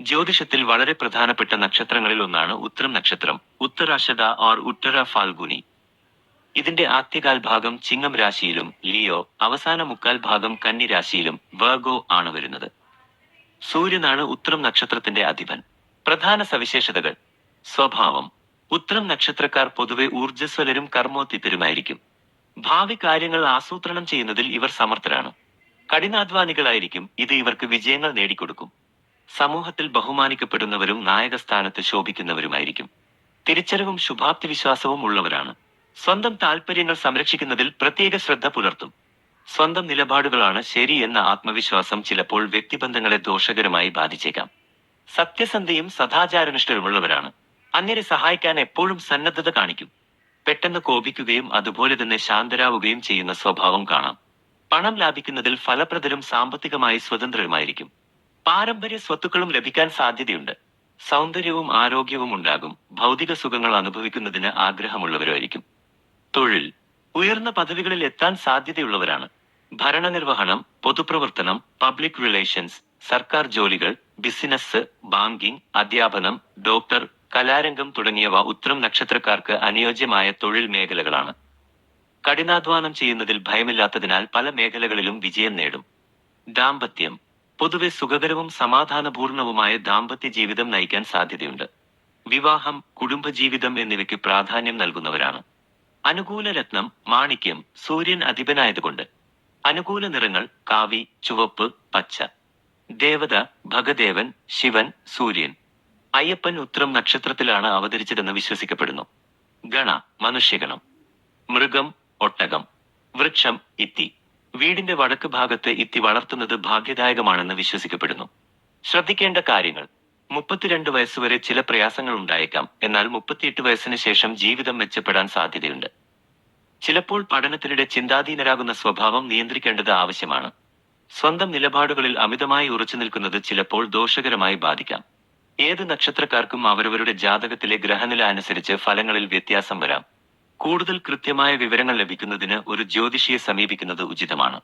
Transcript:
ജ്യോതിഷത്തിൽ വളരെ പ്രധാനപ്പെട്ട നക്ഷത്രങ്ങളിൽ ഒന്നാണ് ഉത്തരം നക്ഷത്രം. ഉത്തരാഷത ഓർ ഉത്തര ഫാൽഗുനി. ഇതിന്റെ ആദ്യകാൽ ഭാഗം ചിങ്ങം രാശിയിലും ലിയോ അവസാന മുക്കാൽ ഭാഗം കന്നി രാശിയിലും വേഗോ ആണ് വരുന്നത്. സൂര്യനാണ് ഉത്തരം നക്ഷത്രത്തിന്റെ അധിപൻ. പ്രധാന സവിശേഷതകൾ. സ്വഭാവം. ഉത്തരം നക്ഷത്രക്കാർ പൊതുവെ ഊർജസ്വലരും കർമ്മോത്തിത്തരുമായിരിക്കും ഭാവി കാര്യങ്ങൾ ആസൂത്രണം ചെയ്യുന്നതിൽ ഇവർ സമർത്ഥരാണ്. കഠിനാധ്വാനികളായിരിക്കും ഇത് ഇവർക്ക് വിജയങ്ങൾ നേടിക്കൊടുക്കും. സമൂഹത്തിൽ ബഹുമാനിക്കപ്പെടുന്നവരും നായകസ്ഥാനത്ത് ശോഭിക്കുന്നവരുമായിരിക്കും. തിരിച്ചറിവും ശുഭാപ്തി വിശ്വാസവും ഉള്ളവരാണ്. സ്വന്തം താൽപര്യങ്ങൾ സംരക്ഷിക്കുന്നതിൽ പ്രത്യേക ശ്രദ്ധ പുലർത്തും. സ്വന്തം നിലപാടുകളാണ് ശരി എന്ന ആത്മവിശ്വാസം ചിലപ്പോൾ വ്യക്തിബന്ധങ്ങളെ ദോഷകരമായി ബാധിച്ചേക്കാം. സത്യസന്ധയും സദാചാരനിഷ്ഠരുമുള്ളവരാണ്. അന്യരെ സഹായിക്കാൻ എപ്പോഴും സന്നദ്ധത കാണിക്കും. പെട്ടെന്ന് കോപിക്കുകയും അതുപോലെ തന്നെ ശാന്തരാവുകയും ചെയ്യുന്ന സ്വഭാവം കാണാം. പണം ലാഭിക്കുന്നതിൽ ഫലപ്രദരും സാമ്പത്തികമായി സ്വതന്ത്രരുമായിരിക്കും. പാരമ്പര്യ സ്വത്തുക്കളും ലഭിക്കാൻ സാധ്യതയുണ്ട്. സൗന്ദര്യവും ആരോഗ്യവും ഉണ്ടാകും. ഭൗതിക സുഖങ്ങൾ അനുഭവിക്കുന്നതിന് ആഗ്രഹമുള്ളവരായിരിക്കും. തൊഴിൽ. ഉയർന്ന പദവികളിൽ എത്താൻ സാധ്യതയുള്ളവരാണ്. ഭരണനിർവഹണം പൊതുപ്രവർത്തനം പബ്ലിക് റിലേഷൻസ് സർക്കാർ ജോലികൾ ബിസിനസ് ബാങ്കിംഗ് അധ്യാപനം ഡോക്ടർ കലാരംഗം തുടങ്ങിയവ ഉത്തരം നക്ഷത്രക്കാർക്ക് അനുയോജ്യമായ തൊഴിൽ മേഖലകളാണ്. കഠിനാധ്വാനം ചെയ്യുന്നതിൽ ഭയമില്ലാത്തതിനാൽ പല മേഖലകളിലും വിജയം നേടും. ദാമ്പത്യം. പൊതുവെ സുഖകരവും സമാധാനപൂർണവുമായ ദാമ്പത്യ ജീവിതം നയിക്കാൻ സാധ്യതയുണ്ട്. വിവാഹം കുടുംബജീവിതം എന്നിവയ്ക്ക് പ്രാധാന്യം നൽകുന്നവരാണ്. അനുകൂല രത്നം മാണിക്യം സൂര്യൻ അധിപനായതുകൊണ്ട് അനുകൂല നിറങ്ങൾ കാവി ചുവപ്പ് പച്ച. ദേവത ഭഗദേവൻ ശിവൻ സൂര്യൻ. അയ്യപ്പൻ ഉത്രം നക്ഷത്രത്തിലാണ് അവതരിച്ചതെന്ന് വിശ്വസിക്കപ്പെടുന്നു. ഗണ മനുഷ്യഗണം. മൃഗം ഒട്ടകം. വൃക്ഷം ഇത്തി. വീടിന്റെ വടക്ക് ഭാഗത്ത് ഇത്തി വളർത്തുന്നത് ഭാഗ്യദായകമാണെന്ന് വിശ്വസിക്കപ്പെടുന്നു. ശ്രദ്ധിക്കേണ്ട കാര്യങ്ങൾ. മുപ്പത്തിരണ്ട് വയസ്സുവരെ ചില പ്രയാസങ്ങൾ ഉണ്ടായേക്കാം. എന്നാൽ മുപ്പത്തിയെട്ട് വയസ്സിന് ശേഷം ജീവിതം മെച്ചപ്പെടാൻ സാധ്യതയുണ്ട്. ചിലപ്പോൾ പഠനത്തിനിടെ ചിന്താധീനരാകുന്ന സ്വഭാവം നിയന്ത്രിക്കേണ്ടത് ആവശ്യമാണ്. സ്വന്തം നിലപാടുകളിൽ അമിതമായി ഉറച്ചു നിൽക്കുന്നത് ചിലപ്പോൾ ദോഷകരമായി ബാധിക്കാം. ഏത് നക്ഷത്രക്കാർക്കും അവരവരുടെ ജാതകത്തിലെ ഗ്രഹനില അനുസരിച്ച് ഫലങ്ങളിൽ വ്യത്യാസം വരാം. കൂടുതൽ കൃത്യമായ വിവരങ്ങൾ ലഭിക്കുന്നതിന് ഒരു ജ്യോതിഷിയെ സമീപിക്കുന്നത് ഉചിതമാണ്